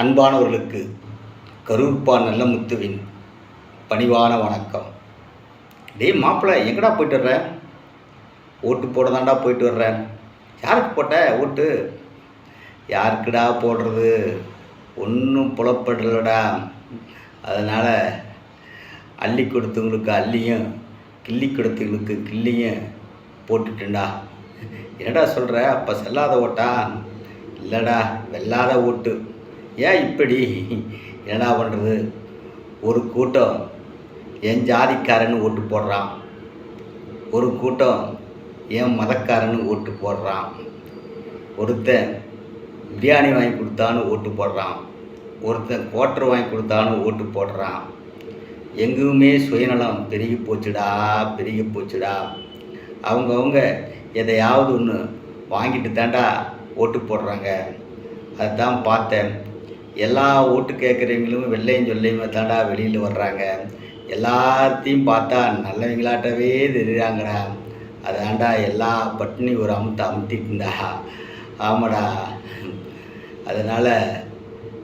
அன்பானவர்களுக்கு கரூர்பா நல்லமுத்துவின் பணிவான வணக்கம். டேய் மாப்பிள்ளை எங்கடா போயிட்டு வர்றேன் ஓட்டு போட தாண்டா போயிட்டு வர்றேன் யாருக்கு போட்ட ஓட்டு? யாருக்குடா போடுறது? ஒன்றும் புலப்படலடா. அதனால் அள்ளி கொடுத்தவங்களுக்கு அள்ளியும் கிள்ளி கொடுத்தவங்களுக்கு கிள்ளியும் போட்டுட்டேன்டா. என்னடா சொல்கிற அப்போ செல்லாத ஓட்டா? இல்லைடா வெல்லாத ஓட்டு. ஏன் இப்படி? என்ன பண்ணுறது ஒரு கூட்டம். என் ஜாதிக்காரன்னு ஓட்டு போடுறான். ஒரு கூட்டம் என் மதக்காரன்னு ஓட்டு போடுறான். ஒருத்தன் பிரியாணி வாங்கி கொடுத்தான்னு ஓட்டு போடுறான். ஒருத்தன் குவாட்டர் வாங்கி கொடுத்தான்னு ஓட்டு போடுறான். எங்குமே சுயநலம் பெருகி போச்சுடா பெருகி போச்சுடா. அவங்கவுங்க எதையாவது ஒன்று வாங்கிட்டு தாண்டா ஓட்டு போடுறாங்க. அதுதான் பார்த்தேன். எல்லா ஓட்டு கேட்குறவங்களும் வெள்ளையும் சொல்லையுமே தாண்டா வெளியில் வர்றாங்க. எல்லாத்தையும் பார்த்தா நல்லவங்களாட்டவே தெரியுறாங்கடா. அதாண்டா எல்லா பட்டினி ஒரு அமுத்து அமுத்திட்டுண்டா ஆமாடா. அதனால்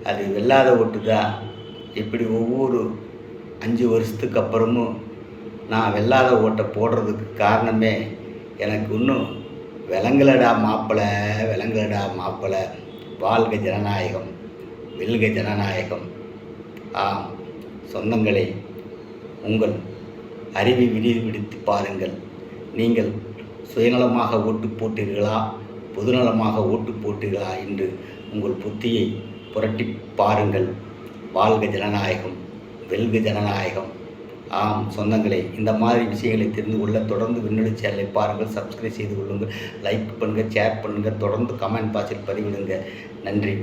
அது வெல்லாத ஓட்டு தான் இப்படி ஒவ்வொரு அஞ்சு வருஷத்துக்கு அப்புறமும் நான் வெள்ளாத ஓட்டை போடுறதுக்கு காரணமே எனக்கு இன்னும் விலங்கலடா மாப்பிளை விலங்கலடா மாப்பிளை. வாழ்க ஜனநாயகம். வெல்க ஜனநாயகம். ஆம் சொந்தங்களை உங்கள் அறிவை விரிவுபடுத்தி விடுத்து பாருங்கள். நீங்கள் சுயநலமாக ஓட்டு போட்டீர்களா? பொதுநலமாக ஓட்டு போட்டீர்களா? என்று உங்கள் புத்தியை புரட்டி பாருங்கள். வாழ்க ஜனநாயகம் வெல்க ஜனநாயகம். ஆம் சொந்தங்களே இந்த மாதிரி விஷயங்களை தெரிந்து கொள்ள தொடர்ந்து விண்ணொலி சேனலை பாருங்கள். சப்ஸ்கிரைப் செய்து கொள்ளுங்கள். லைக் பண்ணுங்கள் ஷேர் பண்ணுங்கள் தொடர்ந்து கமெண்ட் பாக்ஸில் பதிவிடுங்க. நன்றி.